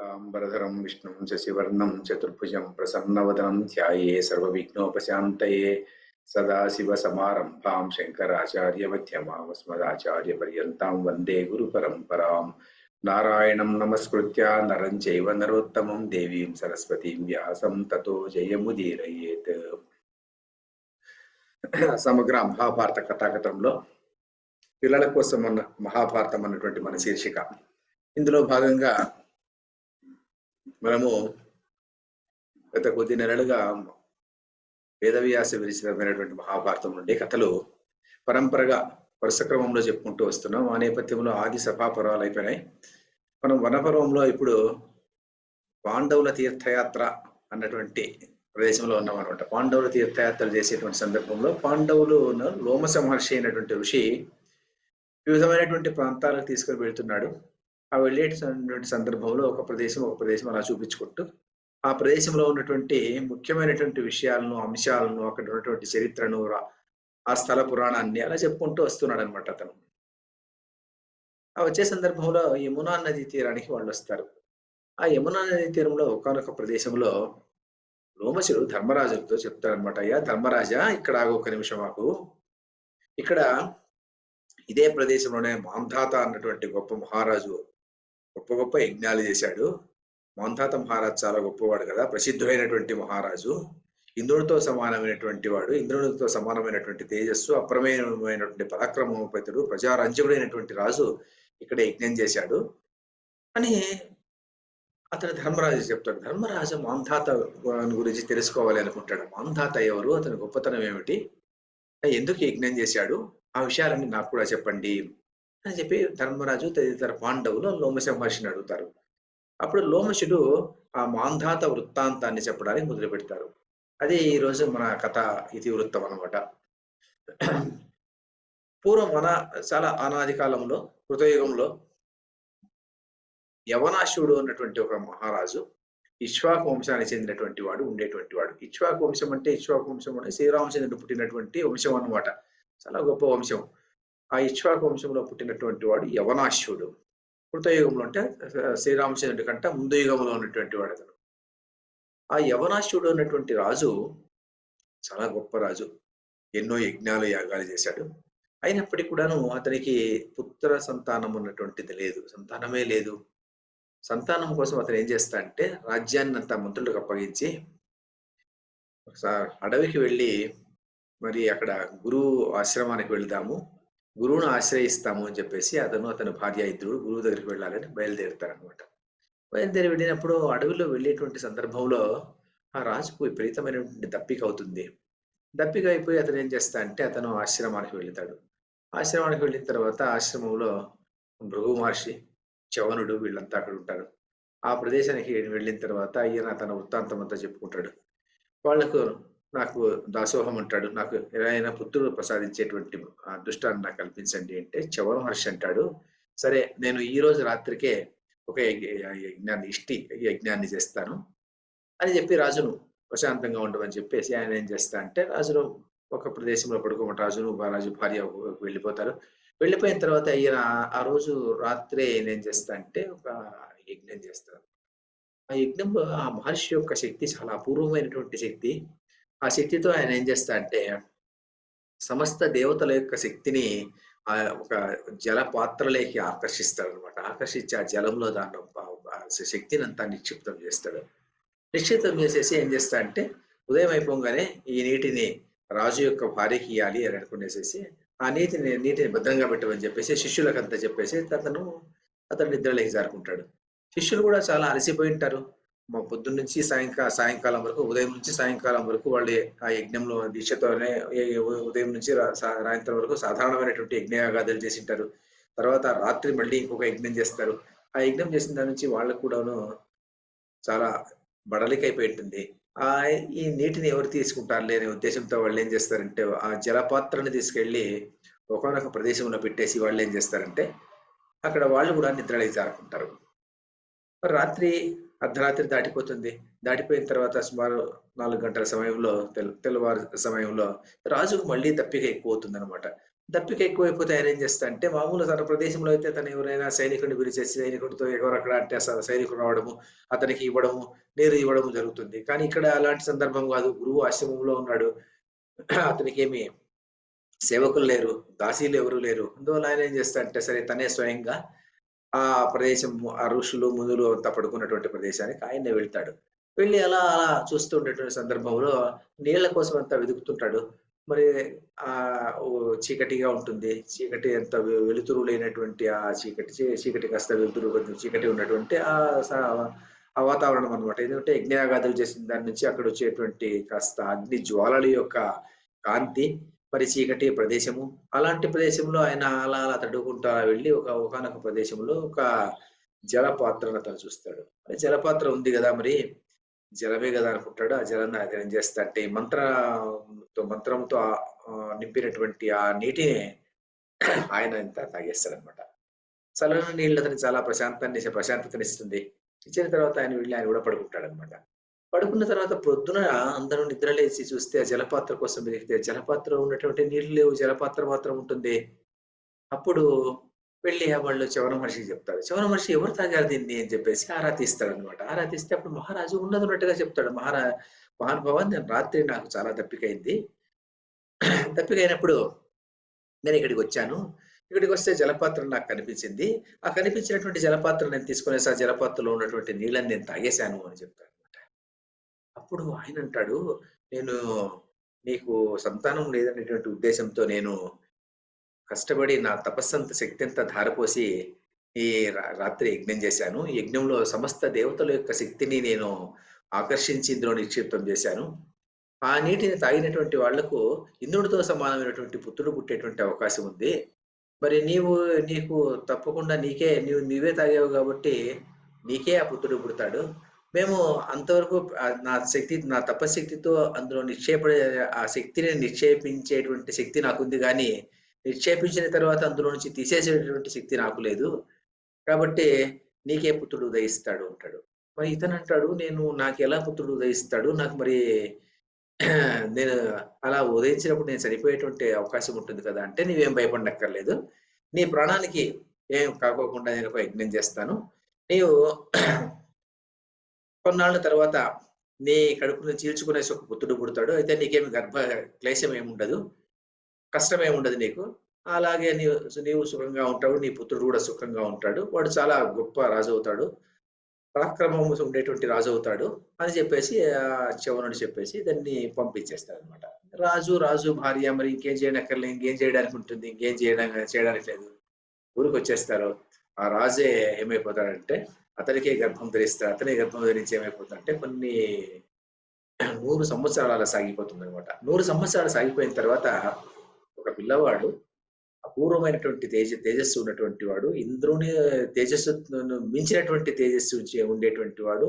అంబరధరం విష్ణుం శశివర్ణం చతుర్భుజం ప్రసన్నవదనం ధ్యాయే సర్వవిఘ్నోపశాంతయే సదాశివసమారంభాం శంకరాచార్యమ్యమామస్మదాచార్యపర్యంతం వందే గురు పరంపరాం నారాయణం నమస్కృత్య నరం చైవ నరోత్తమం దేవీం సరస్వతీం వ్యాసం తతో జయముదీరయేత్ సమగ్ర మహాభారత కథాకథంలో పిల్లల కోసం అన్న మహాభారతం అన్నటువంటి మన శీర్షిక. ఇందులో భాగంగా మనము గత కొద్ది నెలలుగా వేదవ్యాస విరచితమైనటువంటి మహాభారతం నుండి కథలు పరంపరగా వరుస క్రమంలో చెప్పుకుంటూ వస్తున్నాం. ఆ నేపథ్యంలో ఆది సభాపర్వాలు అయిపోయినాయి. మనం వనపర్వంలో ఇప్పుడు పాండవుల తీర్థయాత్ర అన్నటువంటి ప్రదేశంలో ఉన్నాం అనమాట పాండవుల తీర్థయాత్రలు చేసేటువంటి సందర్భంలో పాండవులు లోమస మహర్షి అయినటువంటి ఋషి వివిధమైనటువంటి ప్రాంతాలకు తీసుకుని వెళ్తున్నాడు. ఆ వెళ్ళేటువంటి సందర్భంలో ఒక ప్రదేశం ఒక ప్రదేశం అలా చూపించుకుంటూ ఆ ప్రదేశంలో ఉన్నటువంటి ముఖ్యమైనటువంటి విషయాలను అంశాలను అక్కడ ఉన్నటువంటి చరిత్రను ఆ స్థల పురాణాన్ని అలా చెప్పుకుంటూ వస్తున్నాడు అనమాట అతను. ఆ వచ్చే సందర్భంలో యమునా నది తీరానికి వాళ్ళు వస్తారు ఆ యమునా నది తీరంలో ఒకనొక ప్రదేశంలో రోమశుడు ధర్మరాజుతో చెప్తాడనమాట అయ్యా ధర్మరాజా ఇక్కడ ఆగు ఒక నిమిషం మాకు ఇక్కడ ఇదే ప్రదేశంలోనే మాంధాత అన్నటువంటి గొప్ప మహారాజు గొప్ప గొప్ప యజ్ఞాలు చేశాడు. మాంధాత మహారాజ్ చాలా గొప్పవాడు కదా ప్రసిద్ధుడైనటువంటి మహారాజు. ఇంద్రుడితో సమానమైనటువంటి వాడు ఇంద్రునితో సమానమైనటువంటి తేజస్సు అప్రమేయమైనటువంటి పరాక్రమోపేతుడు ప్రజారంజకుడైనటువంటి రాజు ఇక్కడ యజ్ఞం చేశాడు. అని అతను ధర్మరాజు చెప్తాడు ధర్మరాజు మాంధాత గురించి తెలుసుకోవాలి అనుకుంటాడు. మాంధాత ఎవరు? అతని గొప్పతనం ఏమిటి? ఎందుకు యజ్ఞం చేశాడు? ఆ విషయాలన్నీ నాకు కూడా చెప్పండి. అని చెప్పి ధర్మరాజు తదితర పాండవులు లోమశ మహర్షిని అడుగుతారు. అప్పుడు లోమశుడు ఆ మాంధాత వృత్తాంతాన్ని చెప్పడానికి మొదలు పెడతారు అదే ఈరోజు మన కథ ఇతివృత్తం అనమాట పూర్వం మన చాలా అనాది కాలంలో కృతయుగంలో యవనాశుడు అన్నటువంటి ఒక మహారాజు ఇక్ష్వాకు వంశానికి చెందినటువంటి వాడు ఉండేటువంటి వాడు. ఇక్ష్వాకు వంశం అంటే ఇక్ష్వాకు వంశం అంటే శ్రీరామచంద్రుడు పుట్టినటువంటి వంశం అనమాట చాలా గొప్ప వంశం. ఆ ఇక్ష్వాకు వంశంలో పుట్టినటువంటి వాడు యవనాశ్యుడు. కృతయుగంలో అంటే శ్రీరామచంద్రుడి కంటే ముందు యుగంలో ఉన్నటువంటి వాడు అతను. ఆ యవనాశ్యుడు అన్నటువంటి రాజు చాలా గొప్ప రాజు. ఎన్నో యజ్ఞాలు యాగాలు చేశాడు. అయినప్పటికీ కూడాను అతనికి పుత్ర సంతానం ఉన్నటువంటిది లేదు. సంతానమే లేదు. సంతానం కోసం అతను ఏం చేస్తా అంటే రాజ్యాన్ని అంతా మంత్రులకు అప్పగించి అడవికి వెళ్ళి మరి అక్కడ గురువు ఆశ్రమానికి వెళ్దాము. గురువును ఆశ్రయిస్తాము అని చెప్పేసి అతను అతని భార్య ఇద్దరు గురువు దగ్గరికి వెళ్ళాలని బయలుదేరుతారనమాట బయలుదేరి వెళ్ళినప్పుడు అడవిలో వెళ్ళేటువంటి సందర్భంలో ఆ రాజుకు విపరీతమైనటువంటి దప్పిక అవుతుంది. దప్పిక అయిపోయి అతను ఏం చేస్తా అంటే అతను ఆశ్రమానికి వెళ్తాడు. ఆశ్రమానికి వెళ్ళిన తర్వాత ఆశ్రమంలో భృగు మహర్షి చవనుడు వీళ్ళంతా అక్కడ ఉంటారు. ఆ ప్రదేశానికి వెళ్ళిన తర్వాత ఈయన తన వృత్తాంతం అంతా చెప్పుకుంటాడు. వాళ్ళకు నాకు దాసోహం అంటాడు నాకు ఏదైనా పుత్రుడు ప్రసాదించేటువంటి అదృష్టాన్ని నాకు కల్పించండి అంటే చవర మహర్షి అంటాడు. సరే నేను ఈ రోజు రాత్రికే ఒక యజ్ఞాన్ని ఇష్టి యజ్ఞాన్ని చేస్తాను. అని చెప్పి రాజును ప్రశాంతంగా ఉండమని చెప్పేసి ఆయన ఏం చేస్తా అంటే రాజును ఒక ప్రదేశంలో పడుకోమంటే రాజును రాజు భార్య వెళ్ళిపోతారు. వెళ్ళిపోయిన తర్వాత ఈయన ఆ రోజు రాత్రే ఏం చేస్తా అంటే ఒక యజ్ఞం చేస్తారు ఆ యజ్ఞంలో ఆ మహర్షి యొక్క శక్తి చాలా అపూర్వమైనటువంటి శక్తి. ఆ శక్తితో ఆయన ఏం చేస్తా అంటే సమస్త దేవతల యొక్క శక్తిని ఆ ఒక జల పాత్రలోకి ఆకర్షిస్తాడు అనమాట ఆకర్షించి ఆ జలంలో దాన్ని శక్తిని అంతా నిక్షిప్తం చేస్తాడు. నిక్షిప్తం చేసేసి ఏం చేస్తా అంటే ఉదయం అయిపోగానే ఈ నీటిని రాజు యొక్క భార్యకి ఇవ్వాలి అని అనుకునేసేసి ఆ నీటిని నీటిని భద్రంగా పెట్టమని చెప్పేసి శిష్యులకు అంతా చెప్పేసి అతను అతను నిద్రలేకి జారుకుంటాడు. శిష్యులు కూడా చాలా అలసిపోయి ఉంటారు. మా పొద్దున్న నుంచి సాయంకాల సాయంకాలం వరకు ఉదయం నుంచి సాయంకాలం వరకు వాళ్ళు ఆ యజ్ఞంలో దీక్షతోనే ఉదయం నుంచి సాయంత్రం వరకు సాధారణమైనటువంటి యజ్ఞయాగాదులు చేసి ఉంటారు తర్వాత రాత్రి మళ్ళీ ఇంకొక యజ్ఞం చేస్తారు. ఆ యజ్ఞం చేసిన దాని నుంచి వాళ్ళకు కూడాను చాలా బడలికైపోయి ఉంటుంది ఆ ఈ నీటిని ఎవరు తీసుకుంటారులే అనే ఉద్దేశంతో వాళ్ళు ఏం చేస్తారంటే ఆ జలపాత్రని తీసుకెళ్ళి ఒకనొక ప్రదేశంలో పెట్టేసి వాళ్ళు ఏం చేస్తారంటే అక్కడ వాళ్ళు కూడా నిద్రలేకి జారుకుంటారు రాత్రి అర్ధరాత్రి దాటిపోతుంది. దాటిపోయిన తర్వాత సుమారు నాలుగు గంటల సమయంలో తెల్ తెల్లవారు సమయంలో రాజుకు మళ్ళీ దప్పిక ఎక్కువ అవుతుంది అనమాట దప్పిక ఎక్కువైపోతే ఆయన ఏం చేస్తాడంటే మామూలు తన ప్రదేశంలో అయితే తను ఎవరైనా సైనికుడిని పిలిచేసి సైనికుడితో ఎవరక్కడ అంటే అసలు సైనికుడు రావడము అతనికి ఇవ్వడము నీరు ఇవ్వడము జరుగుతుంది. కానీ ఇక్కడ అలాంటి సందర్భం కాదు. గురువు ఆశ్రమంలో ఉన్నాడు. అతనికి ఏమి సేవకులు లేరు దాసీలు ఎవరు లేరు. అందువల్ల ఆయన ఏం చేస్తాడంటే సరే తనే స్వయంగా ఆ ప్రదేశం ఆ ఋషులు మునులు అంతా పడుకున్నటువంటి ప్రదేశానికి ఆయన వెళ్తాడు. వెళ్ళి అలా అలా చూస్తూ ఉండేటువంటి సందర్భంలో నీళ్ళ కోసం అంతా వెతుకుతుంటాడు. మరి ఆ చీకటిగా ఉంటుంది. చీకటి అంత వెలుతురు లేనటువంటి ఆ చీకటి చీకటి కాస్త వెలుతురు కొంచెం చీకటి ఉన్నటువంటి ఆ స- ఆ వాతావరణం అనమాట ఎందుకంటే యజ్ఞయాగాదులు చేసిన దాని నుంచి అక్కడ వచ్చేటువంటి కాస్త అగ్ని జ్వాలల యొక్క కాంతి మరి చీకటి ప్రదేశము. అలాంటి ప్రదేశంలో ఆయన అలా అలా తడుకుంటా వెళ్ళి ఒక ఒకనొక ప్రదేశంలో ఒక జలపాత్రను అతను చూస్తాడు. మరి జలపాత్ర ఉంది కదా మరి? జలమే కదా అనుకుంటాడు. ఆ జలం ఆయన చేస్తా అంటే మంత్రంతో మంత్రంతో ఆ- నింపినటువంటి ఆ నీటిని ఆయన ఇంత తాగేస్తాడనమాట చల్లని నీళ్ళు అతనికి చాలా ప్రశాంతాన్ని ప్రశాంతతనిస్తుంది. ఇచ్చిన తర్వాత ఆయన వెళ్ళి ఆయన కూడా పడుకుంటాడు అనమాట పడుకున్న తర్వాత ప్రొద్దున అందరూ నిద్రలేసి చూస్తే ఆ జలపాత్ర కోసం వెతికితే జలపాత్ర ఉన్నటువంటి నీళ్ళు లేవు జలపాత్ర మాత్రం ఉంటుంది. అప్పుడు వెళ్ళి వాళ్ళు చవన మనిషికి చెప్తాడు. చవన మనిషి ఎవరు తాగారు దీన్ని అని చెప్పేసి ఆరా తీస్తాడు అనమాట ఆరా తీస్తే అప్పుడు మహారాజు ఉన్నది ఉన్నట్టుగా చెప్తాడు. మహారా మహానుభావ నేను రాత్రి నాకు చాలా దప్పికైంది. తప్పికైనప్పుడు నేను ఇక్కడికి వచ్చాను. ఇక్కడికి వస్తే జలపాత్ర నాకు కనిపించింది. ఆ కనిపించినటువంటి జలపాత్ర నేను తీసుకునేసి ఆ జలపాత్రలో ఉన్నటువంటి నీళ్ళని నేను తాగేశాను అని చెప్తాను అప్పుడు ఆయన అంటాడు నేను నీకు సంతానం లేదనేటువంటి ఉద్దేశంతో నేను కష్టపడి నా తపస్సంత శక్తి అంతా ధారపోసి ఈ రా- రాత్రి యజ్ఞం చేశాను. యజ్ఞంలో సమస్త దేవతల యొక్క శక్తిని నేను ఆకర్షించి ఇందులో నిక్షిప్తం చేశాను. ఆ నీటిని తాగినటువంటి వాళ్ళకు ఇంద్రుడితో సమానమైనటువంటి పుత్రుడు పుట్టేటువంటి అవకాశం ఉంది. మరి నీవు నీకు తప్పకుండా నీకే నీవు నీవే తాగావు కాబట్టి నీకే ఆ పుత్రుడు పుడతాడు. మేము అంతవరకు నా శక్తి నా తపశక్తితో అందులో నిక్షేప ఆ శక్తిని నిక్షేపించేటువంటి శక్తి నాకుంది కానీ నిక్షేపించిన తర్వాత అందులో నుంచి తీసేసేటువంటి శక్తి నాకు లేదు. కాబట్టి నీకే పుత్రుడు ఉదయిస్తాడు అంటాడు. మరి ఇతను అంటాడు నేను నాకు ఎలా పుత్రుడు ఉదయిస్తాడు? నాకు మరి నేను అలా ఉదయించినప్పుడు నేను చనిపోయేటువంటి అవకాశం ఉంటుంది కదా అంటే నీవేం భయపడక్కర్లేదు నీ ప్రాణానికి ఏం కాకోకుండా నేను ఒక యజ్ఞం చేస్తాను. నీవు కొన్నాళ్ళ తర్వాత నీ కడుపును చీల్చుకునేసి ఒక పుత్రుడు పుడతాడు. అయితే నీకేమి గర్భ క్లేశం ఏముండదు కష్టం ఏముండదు నీకు. అలాగే నీవు నీవు సుఖంగా ఉంటావు. నీ పుత్రుడు కూడా సుఖంగా ఉంటాడు. వాడు చాలా గొప్ప రాజు అవుతాడు. పరాక్రమం ఉండేటువంటి రాజు అవుతాడు అని చెప్పేసి ఆ చవనుడు చెప్పేసి దాన్ని పంపించేస్తాడు అనమాట రాజు రాజు భార్య మరి ఇంకేం చేయనక్కర్లేదు ఇంకేం చేయడానికి ఉంటుంది ఇంకేం చేయడానికి చేయడానికి లేదు. ఊరికి వచ్చేస్తారు ఆ రాజే ఏమైపోతాడంటే అతనికే గర్భం ధరిస్తాడు అతనే గర్భం ధరించి ఏమైపోతుందంటే కొన్ని నూరు సంవత్సరాలు అలా సాగిపోతుంది అనమాట నూరు సంవత్సరాలు సాగిపోయిన తర్వాత ఒక పిల్లవాడు అపూర్వమైనటువంటి తేజ తేజస్సు ఉన్నటువంటి వాడు ఇంద్రుని తేజస్సు మించినటువంటి తేజస్సు ఉండేటువంటి వాడు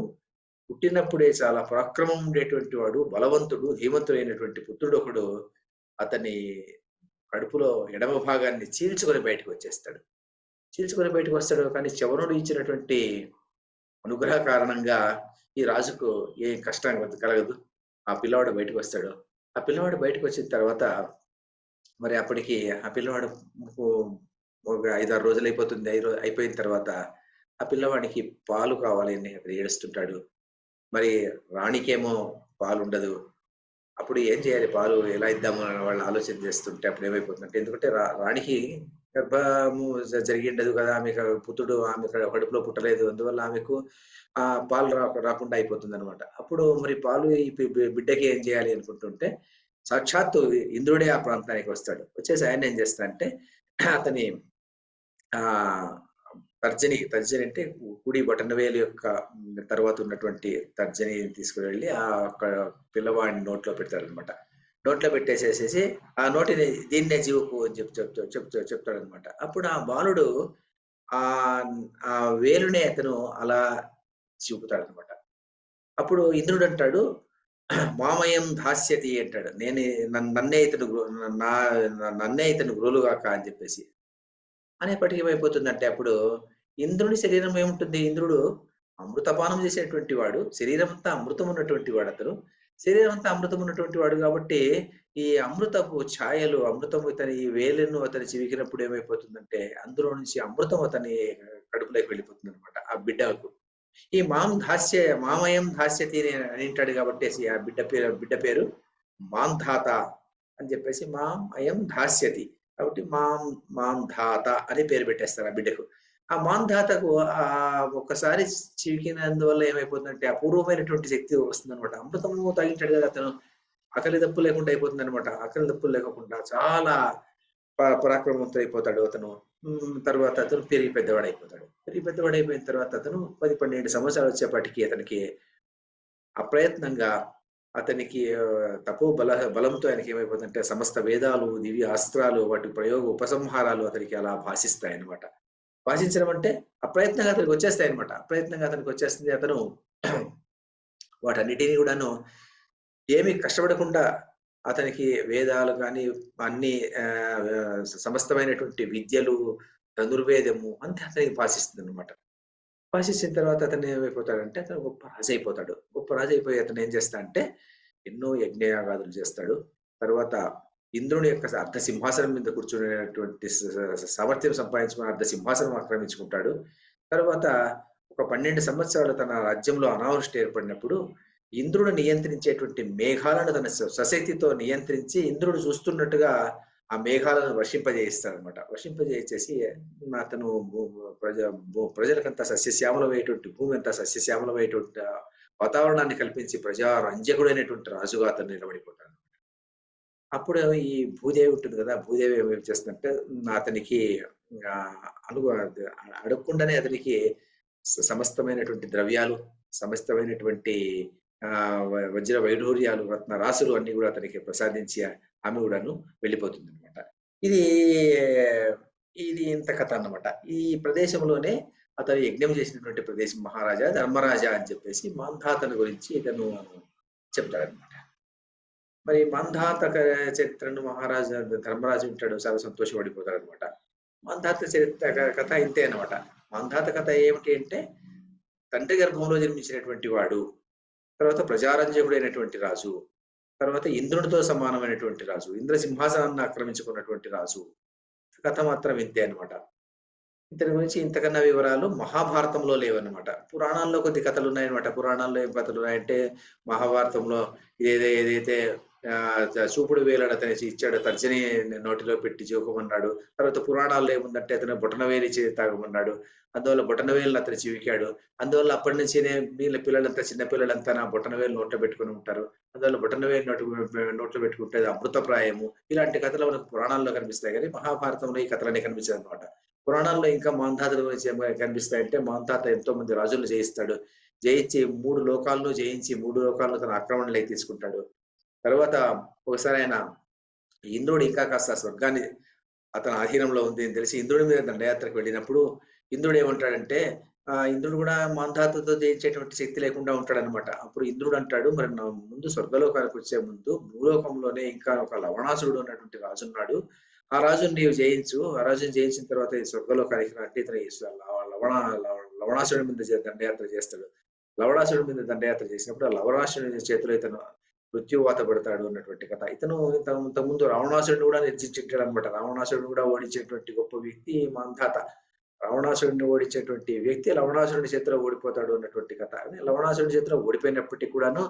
పుట్టినప్పుడే చాలా పరాక్రమం ఉండేటువంటి వాడు బలవంతుడు ధీమంతుడైనటువంటి పుత్రుడు ఒకడు అతని కడుపులో ఎడమ భాగాన్ని చీల్చుకొని బయటకు వచ్చేస్తాడు. చీల్చుకొని బయటకు వస్తాడు కానీ చవనుడు ఇచ్చినటువంటి అనుగ్రహ కారణంగా ఈ రాజుకు ఏ కష్టం కలగదు ఆ పిల్లవాడు బయటకు వస్తాడు. ఆ పిల్లవాడు బయటకు వచ్చిన తర్వాత మరి అప్పటికి ఆ పిల్లవాడు ఒక- ఐదారు రోజులు అయిపోతుంది. ఐదు అయిపోయిన తర్వాత ఆ పిల్లవాడికి పాలు కావాలి అని అక్కడ ఏడుస్తుంటాడు. మరి రాణికేమో పాలు ఉండదు. అప్పుడు ఏం చేయాలి? పాలు ఎలా ఇద్దాము? అని వాళ్ళు ఆలోచన చేస్తుంటే అప్పుడు ఏమైపోతుందంటే ఎందుకంటే రా- రాణికి గర్భము జరిగిండదు కదా ఆమె పుత్రుడు ఆమె కడుపులో పుట్టలేదు. అందువల్ల ఆమెకు ఆ పాలు రా రాకుండా అయిపోతుంది అనమాట అప్పుడు మరి పాలు ఈ బిడ్డకి ఏం చేయాలి అనుకుంటుంటే సాక్షాత్తు ఇంద్రుడే ఆ ప్రాంతానికి వస్తాడు. వచ్చేసి ఆయన ఏం చేస్తాడంటే అతని ఆ తర్జని తర్జని అంటే కుడి బటనవేలు యొక్క తర్వాత ఉన్నటువంటి తర్జని తీసుకువెళ్ళి ఆ పిల్లవాడిని నోట్లో పెడతాడు అనమాట నోట్లో పెట్టేసేసేసి ఆ నోటిని దీన్నే జీవకు అని చెప్ చెప్తా చెప్తా చెప్తాడు అనమాట అప్పుడు ఆ బాలుడు ఆ ఆ వేలునే అతను అలా చూపుతాడు అనమాట అప్పుడు ఇంద్రుడు అంటాడు మామయం దాస్యతి అంటాడు. నేను నన్నే ఇతను నా నన్నే ఇతను గురువులుగాక అని చెప్పేసి. అనేప్పటికీ ఏమైపోతుందంటే అప్పుడు ఇంద్రుని శరీరం ఏముంటుంది? ఇంద్రుడు అమృతపానం చేసేటువంటి వాడు శరీరం అంతా అమృతం ఉన్నటువంటి వాడు అతను. శరీరం అంతా అమృతం ఉన్నటువంటి వాడు కాబట్టి ఈ అమృతపు ఛాయలు అమృతం ఇతని ఈ వేలను అతని చివికినప్పుడు ఏమైపోతుందంటే అందులో నుంచి అమృతం అతని కడుపులోకి వెళ్ళిపోతుంది అనమాట ఆ బిడ్డకు. ఈ మాం దాస్య మామయం దాస్యతి అని అంటాడు కాబట్టి ఆ బిడ్డ పేరు బిడ్డ పేరు మాంధాత అని చెప్పేసి మాం అయం దాస్యతి కాబట్టి మాం మాం ధాత అని పేరు పెట్టేస్తారు ఆ బిడ్డకు. ఆ మాంధాతకు ఆ ఒక్కసారి చివికినందువల్ల ఏమైపోతుందంటే అపూర్వమైనటువంటి శక్తి వస్తుంది అనమాట అమృతము తగ్గించాడు కదా అతను. ఆకలి దప్పు లేకుండా అయిపోతుంది అనమాట ఆకలి దప్పులు లేకుండా చాలా పరాక్రమంతో అయిపోతాడు అతను. తర్వాత అతను పెరిగి పెద్దవాడు అయిపోతాడు. పెరిగి పెద్దవాడు అయిపోయిన తర్వాత అతను పది పన్నెండు సంవత్సరాలు వచ్చేపాటికి అతనికి అప్రయత్నంగా అతనికి తపో బల బలంతో ఆయనకి ఏమైపోతుందంటే సమస్త వేదాలు దివ్య అస్త్రాలు వాటి ప్రయోగ ఉపసంహారాలు అతనికి అలా భాషిస్తాయి అనమాట వాసించడం అంటే అప్రయత్నంగా అతనికి వచ్చేస్తాయి అనమాట అప్రయత్నంగా అతనికి వచ్చేస్తుంది అతను వాటన్నిటినీ కూడాను ఏమి కష్టపడకుండా అతనికి వేదాలు కానీ అన్ని సమస్తమైనటువంటి విద్యలు ధనుర్వేదము అంతే అతనికి భాషిస్తుంది అనమాట భాషించిన తర్వాత అతను ఏమైపోతాడంటే అతను గొప్ప రాజు అయిపోతాడు గొప్ప రాజు అయిపోయి అతను ఏం చేస్తా అంటే ఎన్నో యజ్ఞయాగాదులు చేస్తాడు. తర్వాత ఇంద్రుని యొక్క అర్ధ సింహాసనం మీద కూర్చునేటువంటి సామర్థ్యం సంపాదించుకుని అర్ధ సింహాసనం ఆక్రమించుకుంటాడు. తర్వాత ఒక పన్నెండు సంవత్సరాలు తన రాజ్యంలో అనావృష్టి ఏర్పడినప్పుడు ఇంద్రుడు నియంత్రించేటువంటి మేఘాలను తన సశక్తితో నియంత్రించి ఇంద్రుడు చూస్తున్నట్టుగా ఆ మేఘాలను వర్షింపజేయిస్తాడనమాట వర్షింపజేసేసి అతను ప్రజ ప్రజలకంతా సస్యశ్యామలమైనటువంటి భూమి అంతా సస్యశ్యామలమైనటువంటి వాతావరణాన్ని కల్పించి ప్రజా రంజకుడైనటువంటి రాజుగా అతను నిలబడిపోతాడు. అప్పుడు ఈ భూదేవి ఉంటుంది కదా భూదేవి ఏం చేస్తుందంటే అతనికి ఆ, అను అడగకుండానే అతనికి సమస్తమైనటువంటి ద్రవ్యాలు సమస్తమైనటువంటి ఆ వజ్ర వైఢూర్యాలు రత్న రాసులు అన్ని కూడా అతనికి ప్రసాదించి ఆమె కూడాను వెళ్ళిపోతుంది అనమాట ఇది ఇది ఇంత కథ అన్నమాట. ఈ ప్రదేశంలోనే అతను యజ్ఞం చేసినటువంటి ప్రదేశం మహారాజా ధర్మరాజా అని చెప్పేసి మాంధాతను గురించి ఇతను చెప్తాడనమాట మరి మాంధాత చరిత్రను మహారాజా ధర్మరాజు ఉంటాడు చాలా సంతోషపడిపోతాడు అనమాట మాంధాత చరిత్ర కథ ఇంతే అనమాట మాంధాత కథ ఏమిటి అంటే తండ్రి గర్భంలో జన్మించినటువంటి వాడు తర్వాత ప్రజారంజకుడైనటువంటి రాజు తర్వాత ఇంద్రుడితో సమానమైనటువంటి రాజు ఇంద్ర సింహాసనాన్ని ఆక్రమించుకున్నటువంటి రాజు కథ మాత్రం ఇంతే అన్నమాట. ఇతని గురించి ఇంతకన్నా వివరాలు మహాభారతంలో లేవన్నమాట. పురాణాల్లో కొద్ది కథలు ఉన్నాయన్నమాట పురాణాల్లో ఏం కథలు ఉన్నాయంటే మహాభారతంలో ఇదేదో ఏదైతే చూపుడు వేలాడు అతని ఇచ్చాడు. తర్జని నోటిలో పెట్టి చూపమన్నాడు తర్వాత పురాణాల్లో ఏముందంటే అతను బొటనవేలి చే తాగమన్నాడు. అందువల్ల బొటనవేలు అతను చివికాడు. అందువల్ల అప్పటి నుంచినే వీళ్ళ పిల్లలంతా చిన్న పిల్లలంతా నా బొటనవేలు నోట్లో పెట్టుకుని ఉంటారు. అందువల్ల బొటనవేలు నోటు నోట్లో పెట్టుకుంటే అమృత అమృతప్రాయము ఇలాంటి కథలు మనకు పురాణాల్లో కనిపిస్తాయి కానీ మహాభారతంలో ఈ కథలన్నీ కనిపించదు అనమాట పురాణాల్లో ఇంకా మాంధాతల గురించి కనిపిస్తాయంటే మాంధాత ఎంతో మంది రాజులను జయిస్తాడు. జయించి మూడు లోకాలను జయించి మూడు లోకాలను తన ఆక్రమణలోకి తీసుకుంటాడు. తర్వాత ఒకసారి ఆయన ఇంద్రుడు ఇంకా కాస్త స్వర్గాన్ని అతని ఆధీనంలో ఉంది అని తెలిసి ఇంద్రుడి మీద దండయాత్రకు వెళ్ళినప్పుడు ఇంద్రుడు ఏమంటాడంటే ఆ ఇంద్రుడు కూడా మాంధాతతో జయించేటువంటి శక్తి లేకుండా ఉంటాడనమాట అప్పుడు ఇంద్రుడు అంటాడు మరి ముందు స్వర్గలోకానికి వచ్చే ముందు భూలోకంలోనే ఇంకా ఒక లవణాసురుడు ఉన్నటువంటి రాజు ఉన్నాడు. ఆ రాజుని నీవు జయించు. ఆ రాజుని జయించిన తర్వాత ఈ స్వర్గలోకానికి అంటే ఇతను లవణ లవణాసురుడి మీద దండయాత్ర చేస్తాడు. లవణాసురుడి మీద దండయాత్ర చేసినప్పుడు ఆ లవణాసురుడి చేతిలో ఇతను మృత్యువాత పడతాడు అన్నటువంటి కథ. ఇతను ఇంతకుముందు రావణాసుడిని కూడా నిర్జించాడు అనమాట రావణాసుడిని కూడా ఓడించేటువంటి గొప్ప వ్యక్తి మాంధాత. రావణాసురుడిని ఓడించేటువంటి వ్యక్తి లవణాసురుడి చేతిలో ఓడిపోతాడు అన్నటువంటి కథ. అదే లవణాసురుడి చేతిలో ఓడిపోయినప్పటికీ కూడాను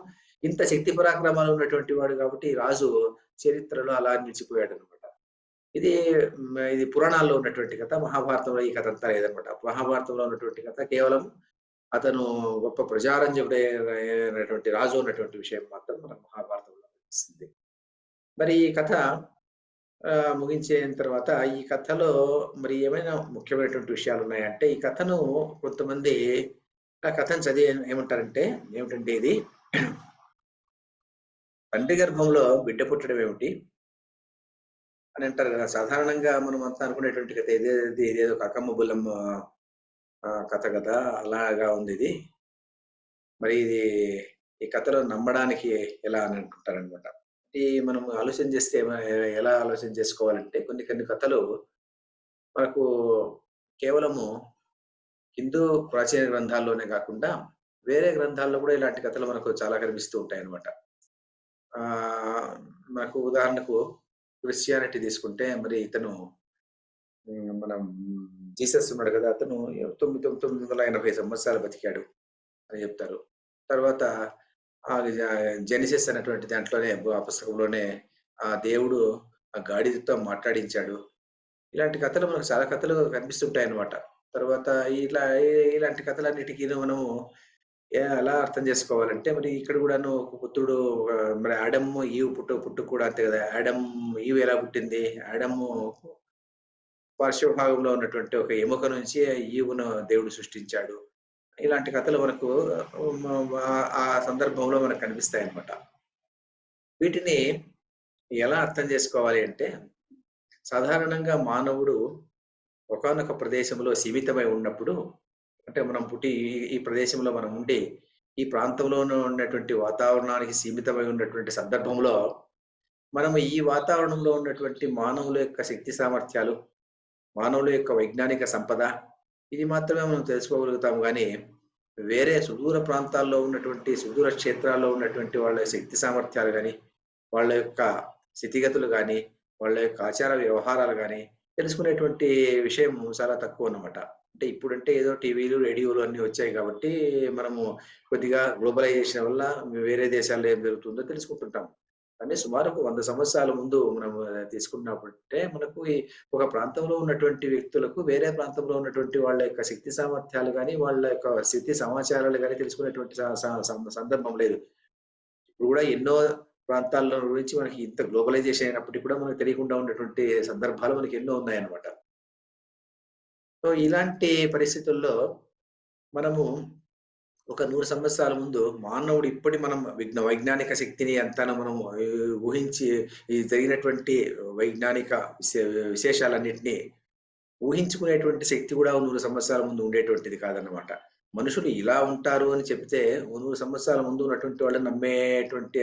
ఇంత శక్తి పరాక్రమాలు ఉన్నటువంటి వాడు కాబట్టి రాజు చరిత్రలో అలా నిలిచిపోయాడు అనమాట ఇది ఇది పురాణాల్లో ఉన్నటువంటి కథ. మహాభారతంలో ఈ కథ అంతా లేదనమాట మహాభారతంలో ఉన్నటువంటి కథ కేవలం అతను గొప్ప ప్రజారంజుడైనటువంటి రాజు ఉన్నటువంటి విషయం మాత్రం మనం మహాభారతంలో మరి ఈ కథ ముగించిన తర్వాత ఈ కథలో మరి ఏమైనా ముఖ్యమైనటువంటి విషయాలు ఉన్నాయంటే ఈ కథను కొంతమంది ఆ కథను చదివి ఏమంటారంటే ఏమిటంటే ఇది? తండ్రి గర్భంలో బిడ్డ పుట్టడం ఏమిటి? అని అంటారు కదా. సాధారణంగా మనం అంతా అనుకునేటువంటి కథ ఇదేది ఇదేదో కాకమ్మ బుల్లమ్మ కథ కదా. అలాగా ఉంది ఇది. మరి ఇది ఈ కథను నమ్మడానికి ఎలా అని అనుకుంటారనమాట. ఈ మనం ఆలోచన చేస్తే ఎలా ఆలోచన చేసుకోవాలంటే కొన్ని కొన్ని కథలు మనకు కేవలము హిందూ ప్రాచీన గ్రంథాల్లోనే కాకుండా వేరే గ్రంథాల్లో కూడా ఇలాంటి కథలు మనకు చాలా కనిపిస్తూ ఉంటాయి అనమాట ఆ నాకు ఉదాహరణకు క్రిస్టియానిటీ తీసుకుంటే మరి ఇతను మనం జీసస్ ఉన్నాడు కదా అతను తొమ్మిది తొమ్మిది తొమ్మిది వందల ఎనభై సంవత్సరాలు బతికాడు అని చెప్తారు. తర్వాత జెనిసిస్ అనేటువంటి దాంట్లోనే ఆ పుస్తకంలోనే ఆ దేవుడు ఆ గాడిదతో మాట్లాడించాడు. ఇలాంటి కథలు మనకు చాలా కథలు కనిపిస్తుంటాయి అన్నమాట తర్వాత ఇట్లా ఈ- ఇలాంటి కథలన్నిటికీ మనము ఎలా అర్థం చేసుకోవాలంటే మరి ఇక్కడ కూడాను ఒక పుత్రుడు మరి ఆడమ్ ఈవు పుట్టు పుట్టు కూడా అంతే కదా. ఆడమ్ ఈవు ఎలా పుట్టింది? ఆడమ్ పార్శ్వభాగంలో ఉన్నటువంటి ఒక ఎముక నుంచి ఈవును దేవుడు సృష్టించాడు. ఇలాంటి కథలు మనకు ఆ- సందర్భంలో మనకు కనిపిస్తాయి అనమాట వీటిని ఎలా అర్థం చేసుకోవాలి అంటే సాధారణంగా మానవుడు ఒకానొక ప్రదేశంలో సీమితమై ఉన్నప్పుడు అంటే మనం పుట్టి ఈ- ఈ ప్రదేశంలో మనం ఉండి ఈ ప్రాంతంలోనే ఉన్నటువంటి వాతావరణానికి సీమితమై ఉన్నటువంటి సందర్భంలో మనం ఈ వాతావరణంలో ఉన్నటువంటి మానవుల యొక్క శక్తి సామర్థ్యాలు మానవుల యొక్క వైజ్ఞానిక సంపద ఇది మాత్రమే మనం తెలుసుకోగలుగుతాం కానీ వేరే సుదూర ప్రాంతాల్లో ఉన్నటువంటి సుదూర క్షేత్రాల్లో ఉన్నటువంటి వాళ్ళ శక్తి సామర్థ్యాలు కానీ వాళ్ళ యొక్క స్థితిగతులు కానీ వాళ్ళ యొక్క ఆచార వ్యవహారాలు కానీ తెలుసుకునేటువంటి విషయం చాలా తక్కువ అన్నమాట. అంటే ఇప్పుడంటే ఏదో టీవీలు రేడియోలు అన్ని వచ్చాయి కాబట్టి మనము కొద్దిగా గ్లోబలైజేషన్ వల్ల వేరే దేశాల్లో ఏం జరుగుతుందో తెలుసుకుంటుంటాము. కానీ సుమారు వంద సంవత్సరాల ముందు మనం తీసుకున్నప్పుడే మనకు ఈ ఒక ప్రాంతంలో ఉన్నటువంటి వ్యక్తులకు వేరే ప్రాంతంలో ఉన్నటువంటి వాళ్ళ యొక్క శక్తి సామర్థ్యాలు కానీ వాళ్ళ యొక్క స్థితి సమాచారాలు కానీ తెలుసుకునేటువంటి సందర్భం లేదు. ఇప్పుడు కూడా ఎన్నో ప్రాంతాల గురించి మనకి ఇంత గ్లోబలైజేషన్ అయినప్పటికీ కూడా మనకు తెలియకుండా ఉన్నటువంటి సందర్భాలు మనకి ఎన్నో ఉన్నాయన్నమాట. సో ఇలాంటి పరిస్థితుల్లో మనము ఒక నూరు సంవత్సరాల ముందు మానవుడు ఇప్పటి మనం విజ్ఞ వైజ్ఞానిక శక్తిని అంతా మనం ఊహించి జరిగినటువంటి వైజ్ఞానిక విశే విశేషాలన్నింటినీ ఊహించుకునేటువంటి శక్తి కూడా నూరు సంవత్సరాల ముందు ఉండేటువంటిది కాదనమాట మనుషులు ఇలా ఉంటారు అని చెప్తే నూరు సంవత్సరాల ముందు ఉన్నటువంటి వాళ్ళని నమ్మేటువంటి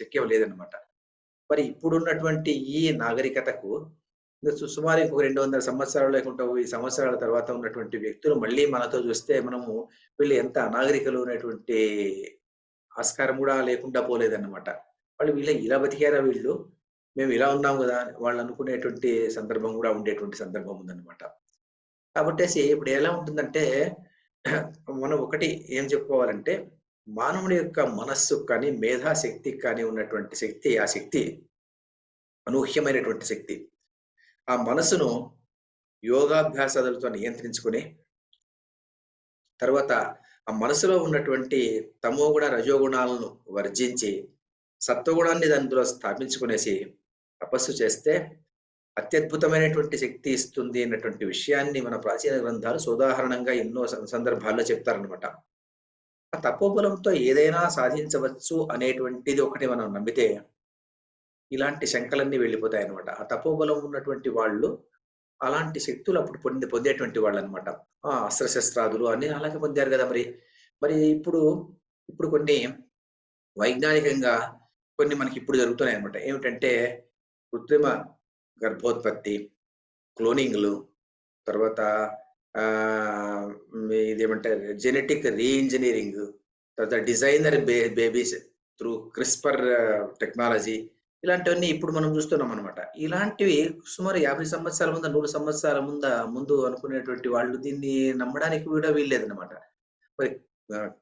శక్యం లేదన్నమాట. మరి ఇప్పుడున్నటువంటి ఈ నాగరికతకు సుమారు ఇంకొక రెండు వందల సంవత్సరాలు లేకుంటే ఈ సంవత్సరాల తర్వాత ఉన్నటువంటి వ్యక్తులు మళ్ళీ మనతో చూస్తే మనము వీళ్ళు ఎంత అనాగరికలు అనేటువంటి ఆస్కారం కూడా లేకుండా పోలేదన్నమాట. వాళ్ళు వీళ్ళు ఇలా బతికారా వీళ్ళు? మేము ఇలా ఉన్నాం కదా అని వాళ్ళు అనుకునేటువంటి సందర్భం కూడా ఉండేటువంటి సందర్భం ఉందన్నమాట. కాబట్టి ఇప్పుడు ఎలా ఉంటుందంటే మనం ఒకటి ఏం చెప్పుకోవాలంటే మానవుని యొక్క మనస్సు కానీ మేధాశక్తికి కానీ ఉన్నటువంటి శక్తి ఆ శక్తి అనూహ్యమైనటువంటి శక్తి. ఆ మనసును యోగాభ్యాసాలతో నియంత్రించుకుని తర్వాత ఆ మనసులో ఉన్నటువంటి తమో గుణ రజోగుణాలను వర్జించి సత్వగుణాన్ని దానిలో స్థాపించుకునేసి తపస్సు చేస్తే అత్యద్భుతమైనటువంటి శక్తి ఇస్తుంది అన్నటువంటి విషయాన్ని మన ప్రాచీన గ్రంథాలు సోదాహరణంగా ఎన్నో సందర్భాల్లో చెప్తారనమాట ఆ తపోబలంతో ఏదైనా సాధించవచ్చు అనేటువంటిది ఒకటి మనం నమ్మితే ఇలాంటి శంకలన్నీ వెళ్ళిపోతాయి అనమాట ఆ తపోబలం ఉన్నటువంటి వాళ్ళు అలాంటి శక్తులు అప్పుడు పొంది పొందేటువంటి వాళ్ళు అనమాట ఆ అస్త్రశస్త్రాదులు అన్ని అలాగే పొందారు కదా మరి. మరి ఇప్పుడు ఇప్పుడు కొన్ని వైజ్ఞానికంగా కొన్ని మనకి ఇప్పుడు జరుగుతున్నాయి అనమాట ఏమిటంటే కృత్రిమ గర్భోత్పత్తి క్లోనింగ్లు తర్వాత ఇదేమంటారు జెనెటిక్ రీఇంజనీరింగ్ తర్వాత designer bay babies through CRISPR technology ఇలాంటివన్నీ ఇప్పుడు మనం చూస్తున్నాం అనమాట ఇలాంటివి సుమారు యాభై సంవత్సరాల ముందు నూరు సంవత్సరాల ముంద ముందు అనుకునేటువంటి వాళ్ళు దీన్ని నమ్మడానికి కూడా వీల్లేదన్నమాట. మరి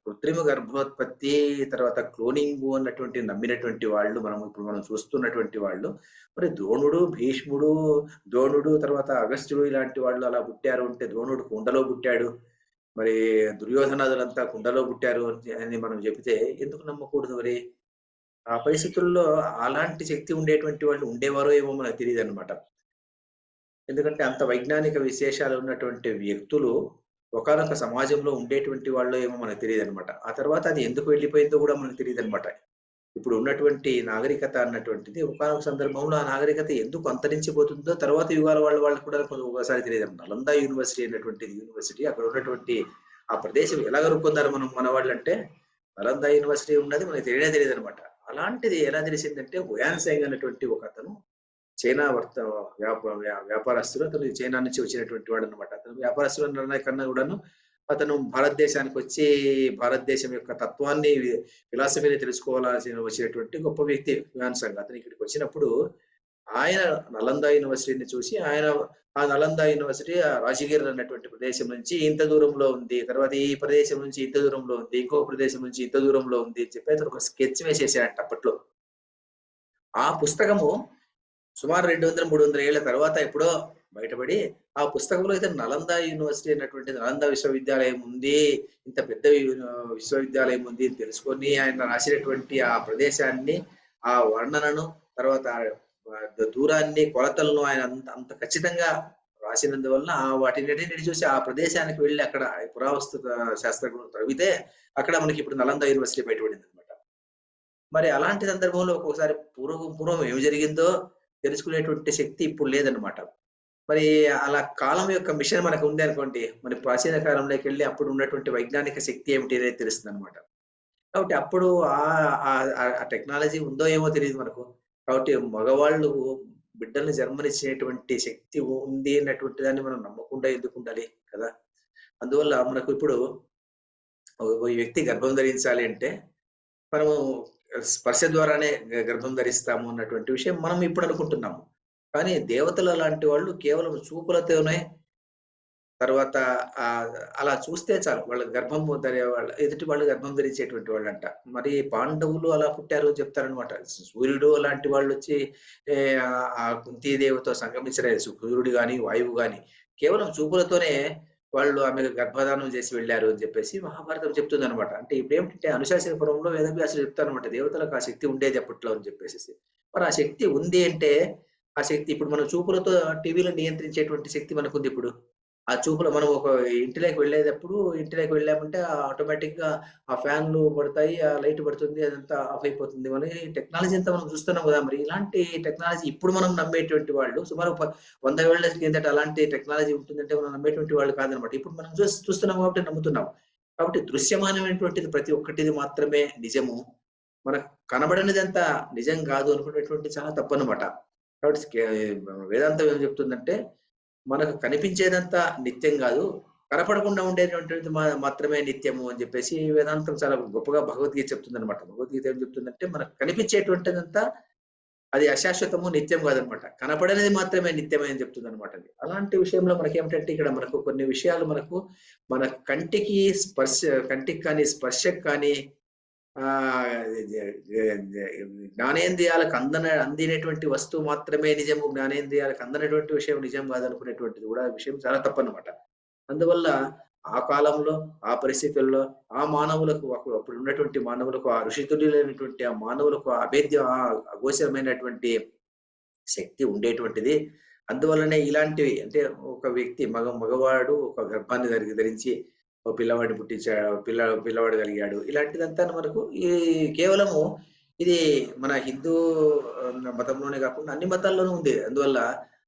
కృత్రిమ గర్భోత్పత్తి తర్వాత క్లోనింగ్ అన్నటువంటి నమ్మినటువంటి వాళ్ళు మనం ఇప్పుడు మనం చూస్తున్నటువంటి వాళ్ళు మరి ద్రోణుడు భీష్ముడు ద్రోణుడు తర్వాత అగస్త్యుడు ఇలాంటి వాళ్ళు అలా పుట్టారు అంటే ద్రోణుడు కుండలో పుట్టాడు. మరి దుర్యోధనాదులంతా కుండలో పుట్టారు అని మనం చెబితే ఎందుకు నమ్మకూడదు మరి? ఆ పరిస్థితుల్లో అలాంటి శక్తి ఉండేటువంటి వాళ్ళు ఉండేవారో ఏమో మనకు తెలియదు అనమాట ఎందుకంటే అంత వైజ్ఞానిక విశేషాలు ఉన్నటువంటి వ్యక్తులు ఒకనొక సమాజంలో ఉండేటువంటి వాళ్ళు ఏమో మనకు తెలియదు అనమాట ఆ తర్వాత అది ఎందుకు వెళ్ళిపోయిందో కూడా మనకు తెలియదు అనమాట ఇప్పుడు ఉన్నటువంటి నాగరికత అన్నటువంటిది ఒకనొక సందర్భంలో ఆ నాగరికత ఎందుకు అంతరించిపోతుందో తర్వాత యుగాల వాళ్ళ వాళ్ళకి కూడా కొంచెం ఒకసారి తెలియదు అనమాట నలంద యూనివర్సిటీ అనేటువంటి యూనివర్సిటీ అక్కడ ఉన్నటువంటి ఆ ప్రదేశం ఎలా రూపొందారు మనం మన వాళ్ళు అంటే నలందా యూనివర్సిటీ ఉన్నది మనకి తెలియనే తెలియదు అనమాట అలాంటిది ఎలా తెలిసిందంటే గుయాన్సాంగ్ అనేటువంటి ఒక అతను చైనా వర్త వ్యాపార వ్యాపారస్తులు అతను చైనా నుంచి వచ్చినటువంటి వాడు అనమాట అతను వ్యాపారస్తులు అన్న కన్నా కూడాను అతను భారతదేశానికి వచ్చి భారతదేశం యొక్క తత్వాన్ని ఫిలాసఫీని తెలుసుకోవాల్సిన వచ్చినటువంటి గొప్ప వ్యక్తి వ్యాన్సాంగ్ అతను ఇక్కడికి వచ్చినప్పుడు ఆయన నలంద యూనివర్సిటీని చూసి ఆయన ఆ నలంద యూనివర్సిటీ ఆ రాజగిర్ అన్నటువంటి ప్రదేశం నుంచి ఇంత దూరంలో ఉంది. తర్వాత ఈ ప్రదేశం నుంచి ఇంత దూరంలో ఉంది. ఇంకో ప్రదేశం నుంచి ఇంత దూరంలో ఉంది అని చెప్పి అతను ఒక స్కెచ్ వేసేసాడంట అప్పట్లో. ఆ పుస్తకము సుమారు రెండు వందల మూడు వందల ఏళ్ళ తర్వాత ఎప్పుడో బయటపడి ఆ పుస్తకంలో అయితే నలంద యూనివర్సిటీ అన్నటువంటి నలంద విశ్వవిద్యాలయం ఉంది ఇంత పెద్ద విశ్వవిద్యాలయం ఉంది తెలుసుకొని ఆయన రాసినటువంటి ఆ ప్రదేశాన్ని ఆ వర్ణనను తర్వాత దూరాన్ని కొలతలను ఆయన అంత అంత ఖచ్చితంగా రాసినందువలన వాటిని చూసి ఆ ప్రదేశానికి వెళ్ళి అక్కడ పురావస్తు శాస్త్రజ్ఞులు తవ్వితే అక్కడ మనకి ఇప్పుడు నలంద యూనివర్సిటీ బయటపడింది అనమాట మరి అలాంటి సందర్భంలో ఒక్కొక్కసారి పూర్వం పూర్వం ఏమి జరిగిందో తెలుసుకునేటువంటి శక్తి ఇప్పుడు లేదనమాట మరి అలా కాలం యొక్క మిషన్ మనకు ఉంది అనుకోండి మరి ప్రాచీన కాలంలోకి వెళ్ళి అప్పుడు ఉన్నటువంటి వైజ్ఞానిక శక్తి ఏమిటి అనేది తెలుస్తుంది అనమాట కాబట్టి అప్పుడు ఆ- ఆ టెక్నాలజీ ఉందో ఏమో తెలియదు మనకు. కాబట్టి మగవాళ్ళు బిడ్డల్ని జన్మనిచ్చేటువంటి శక్తి ఉంది అన్నటువంటి దాన్ని మనం నమ్మకుండా ఎందుకు ఉండాలి కదా? అందువల్ల మనకు ఇప్పుడు ఒక వ్యక్తి గర్భం ధరించాలి అంటే మనము స్పర్శ ద్వారానే గర్భం ధరిస్తాము అన్నటువంటి విషయం మనం ఇప్పుడు అనుకుంటున్నాము. కానీ దేవతలు లాంటి వాళ్ళు కేవలం చూపులతోనే తర్వాత అలా చూస్తే చాలు వాళ్ళ గర్భం ధరే వాళ్ళ ఎదుటి వాళ్ళు గర్భం ధరించేటువంటి వాళ్ళు అంట మరి పాండవులు అలా పుట్టారు చెప్తారనమాట సూర్యుడు అలాంటి వాళ్ళు వచ్చి ఆ- ఆ కుంతీదేవితో సంగమించలేదు సూర్యుడు గాని వాయువు కానీ కేవలం చూపులతోనే వాళ్ళు ఆమె గర్భధానం చేసి వెళ్ళారు అని చెప్పేసి మహాభారతం చెప్తుంది అనమాట అంటే ఇప్పుడు ఏమిటంటే అనుశాసనపురంలో వేదవ్యాసులు చెప్తారనమాట దేవతలకు ఆ శక్తి ఉండేది అప్పట్లో అని చెప్పేసి మరి ఆ శక్తి ఉంది అంటే ఆ శక్తి ఇప్పుడు మనం చూపులతో టీవీలో నియంత్రించేటువంటి శక్తి మనకు ఉంది ఇప్పుడు. ఆ చూపులో మనం ఒక ఇంటిలోకి వెళ్ళేటప్పుడు ఇంటిలోకి వెళ్ళామంటే ఆటోమేటిక్గా ఆ ఫ్యాన్లు పడతాయి ఆ లైట్ పడుతుంది అదంతా ఆఫ్ అయిపోతుంది. మన టెక్నాలజీ అంతా మనం చూస్తున్నాం కదా మరి ఇలాంటి టెక్నాలజీ ఇప్పుడు మనం నమ్మేటువంటి వాళ్ళు సుమారు వంద ఏళ్ళ కిందట అలాంటి టెక్నాలజీ ఉంటుందంటే మనం నమ్మేటువంటి వాళ్ళు కాదనమాట. ఇప్పుడు మనం చూస్తున్నాం కాబట్టి నమ్ముతున్నాం. కాబట్టి దృశ్యమానమైనటువంటిది ప్రతి ఒక్కటిది మాత్రమే నిజము. మనకు కనబడనిదంతా నిజం కాదు అనుకునేటువంటి చాలా తప్పు అనమాట కాబట్టి వేదాంతం ఏం చెప్తుందంటే మనకు కనిపించేదంతా నిత్యం కాదు కనపడకుండా ఉండేటువంటిది మాత్రమే నిత్యము అని చెప్పేసి వేదాంతం చాలా గొప్పగా భగవద్గీత చెప్తుంది అనమాట భగవద్గీత ఏం చెప్తుందంటే మనకు కనిపించేటువంటిదంతా అది అశాశ్వతము నిత్యం కాదనమాట కనపడనేది మాత్రమే నిత్యమే అని చెప్తుంది అనమాట అది. అలాంటి విషయంలో మనకి ఏమిటంటే ఇక్కడ మనకు కొన్ని విషయాలు మనకు మన కంటికి స్పర్శ కంటికి కానీ స్పర్శకు కానీ జ్ఞానేంద్రియాలకు అందన అందినటువంటి వస్తువు మాత్రమే నిజము జ్ఞానేంద్రియాలకు అందనటువంటి విషయం నిజం కాదనుకునేటువంటిది కూడా విషయం చాలా తప్పనమాట అందువల్ల ఆ కాలంలో ఆ పరిస్థితుల్లో ఆ మానవులకు అప్పుడు అప్పుడు ఉన్నటువంటి మానవులకు ఆ ఋషితులైనటువంటి ఆ మానవులకు ఆ అభేద్య ఆ అఘోషమైనటువంటి శక్తి ఉండేటువంటిది. అందువల్లనే ఇలాంటివి అంటే ఒక వ్యక్తి మగ మగవాడు ఒక గర్భాన్ని ధరించి ఓ పిల్లవాడిని పుట్టించాడు పిల్ల పిల్లవాడు కలిగాడు. ఇలాంటిదంతా మనకు ఈ కేవలము ఇది మన హిందూ మతంలోనే కాకుండా అన్ని మతాల్లోనూ ఉంది అందువల్ల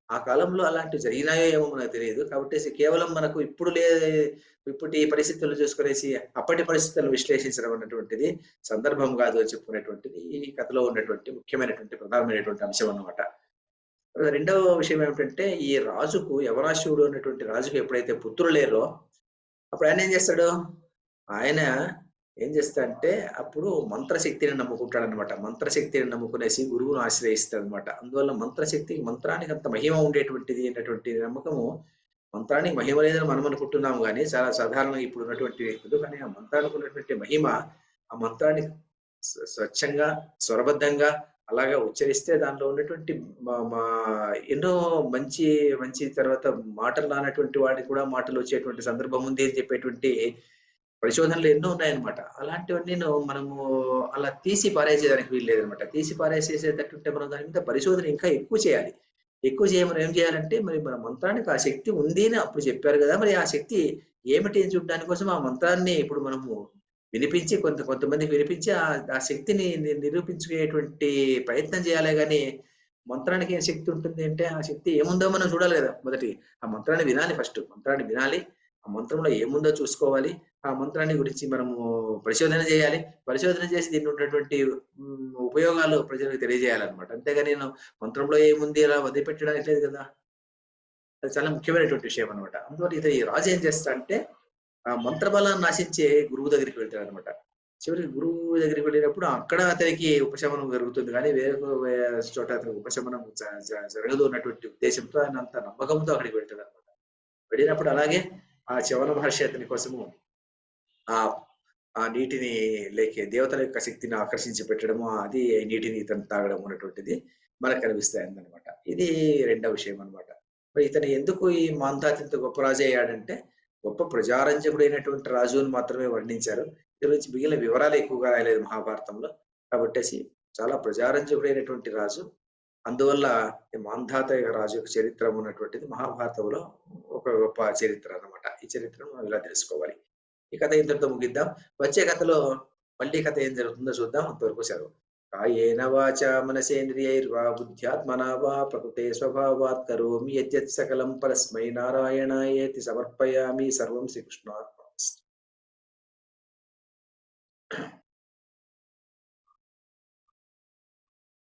ఆ కాలంలో అలాంటివి జరిగినాయో ఏమో మనకు తెలియదు. కాబట్టి కేవలం మనకు ఇప్పుడు లే ఇప్పటి పరిస్థితులు చూసుకునేసి అప్పటి పరిస్థితులను విశ్లేషించడం అన్నటువంటిది సందర్భం కాదు అని చెప్పుకునేటువంటిది ఈ కథలో ఉన్నటువంటి ముఖ్యమైనటువంటి ప్రధానమైనటువంటి అంశం అన్నమాట. రెండవ విషయం ఏమిటంటే ఈ రాజుకు యవరాశివుడు అనేటువంటి రాజుకు ఎప్పుడైతే పుత్రులు లేరో అప్పుడు ఆయన ఏం చేస్తాడు? ఆయన ఏం చేస్తాడంటే అప్పుడు మంత్రశక్తిని నమ్ముకుంటాడు అనమాట మంత్రశక్తిని నమ్ముకునేసి గురువును ఆశ్రయిస్తాడు అనమాట అందువల్ల మంత్రశక్తి మంత్రానికి అంత మహిమ ఉండేటువంటిది అనేటువంటి నమ్మకము మంత్రానికి మహిమ లేదని మనం అనుకుంటున్నాము కానీ చాలా సాధారణంగా ఇప్పుడు ఉన్నటువంటి వ్యక్తులు కానీ ఆ మంత్రానికి ఉన్నటువంటి మహిమ ఆ మంత్రాన్ని స్వచ్ఛంగా స్వరబద్ధంగా అలాగా ఉచ్చరిస్తే దానిలో ఉన్నటువంటి మా ఎన్నో మంచి మంచి తర్వాత మాటలు రానటువంటి వాడికి కూడా మాటలు వచ్చేటువంటి సందర్భం ఉంది అని చెప్పేటువంటి పరిశోధనలు ఎన్నో ఉన్నాయన్నమాట. అలాంటివన్నీ మనము అలా తీసి పారేసేదానికి వీలు లేదనమాట తీసి పారేసేసేటట్టుంటే మనం దాని మీద పరిశోధన ఇంకా ఎక్కువ చేయాలి. ఎక్కువ చేయమని ఏం చేయాలంటే మరి మన మంత్రానికి ఆ శక్తి ఉంది అని అప్పుడు చెప్పారు కదా మరి ఆ శక్తి ఏమిటి అని చూడడానికి కోసం ఆ మంత్రాన్ని ఇప్పుడు మనము వినిపించి కొంత కొంతమందికి వినిపించి ఆ ఆ శక్తిని నిరూపించుకునేటువంటి ప్రయత్నం చేయాలి. కానీ మంత్రానికి ఏం శక్తి ఉంటుంది అంటే ఆ శక్తి ఏముందో మనం చూడాలి కదా మొదటి ఆ మంత్రాన్ని వినాలి ఫస్ట్. మంత్రాన్ని వినాలి. ఆ మంత్రంలో ఏముందో చూసుకోవాలి. ఆ మంత్రాన్ని గురించి మనము పరిశోధన చేయాలి. పరిశోధన చేసి దీన్ని ఉన్నటువంటి ఉపయోగాలు ప్రజలకు తెలియజేయాలన్నమాట. అంతేగాని నేను మంత్రంలో ఏముంది అలా వదిలిపెట్టడానికి లేదు కదా. అది చాలా ముఖ్యమైనటువంటి విషయం అనమాట అందువల్ల ఇది ఈ రాజు ఏం చేస్తా అంటే ఆ మంత్రబలాన్ని నాశించే గురువు దగ్గరికి వెళ్తాడు అనమాట చివరికి గురువు దగ్గరికి వెళ్ళినప్పుడు అక్కడ అతనికి ఉపశమనం జరుగుతుంది. కానీ వేరే చోట అతనికి ఉపశమనం జరగదు అన్నటువంటి ఉద్దేశంతో ఆయన అంత నమ్మకంతో అక్కడికి వెళ్తాడు అనమాట వెళ్ళినప్పుడు అలాగే ఆ చవన మహర్షి అతని కోసము ఆ ఆ నీటిని లేక దేవతల యొక్క శక్తిని ఆకర్షించి పెట్టడము అది నీటిని ఇతను తాగడం అనేటువంటిది మనకు కనిపిస్తాయి అనమాట ఇది రెండవ విషయం అన్నమాట. మరి ఇతను ఎందుకు ఈ మాంధాత గొప్ప రాజు అయ్యాడంటే గొప్ప ప్రజారంజకుడైనటువంటి రాజుని మాత్రమే వర్ణించారు. గురించి మిగిలిన వివరాలు ఎక్కువగా రాయలేదు మహాభారతంలో. కాబట్టి చాలా ప్రజారంజకుడైనటువంటి రాజు. అందువల్ల ఈ మాంధాత రాజు యొక్క చరిత్ర ఉన్నటువంటిది మహాభారతంలో ఒక గొప్ప చరిత్ర అన్నమాట. ఈ చరిత్రను మనం ఇలా తెలుసుకోవాలి? ఈ కథ ఇంతటితో ముగిద్దాం. వచ్చే కథలో మళ్ళీ కథ ఏం జరుగుతుందో చూద్దాం. అంతవరకు సెలవు. కాయేన వాచ మనసేంద్రియైర్వా బుద్ధ్యాత్మనా వా ప్రకృతే స్వభావాత్ కరోమి యద్యత్ సకలం పరస్మై నారాయణాయేతి సమర్పయామి సర్వం శ్రీకృష్ణార్పణం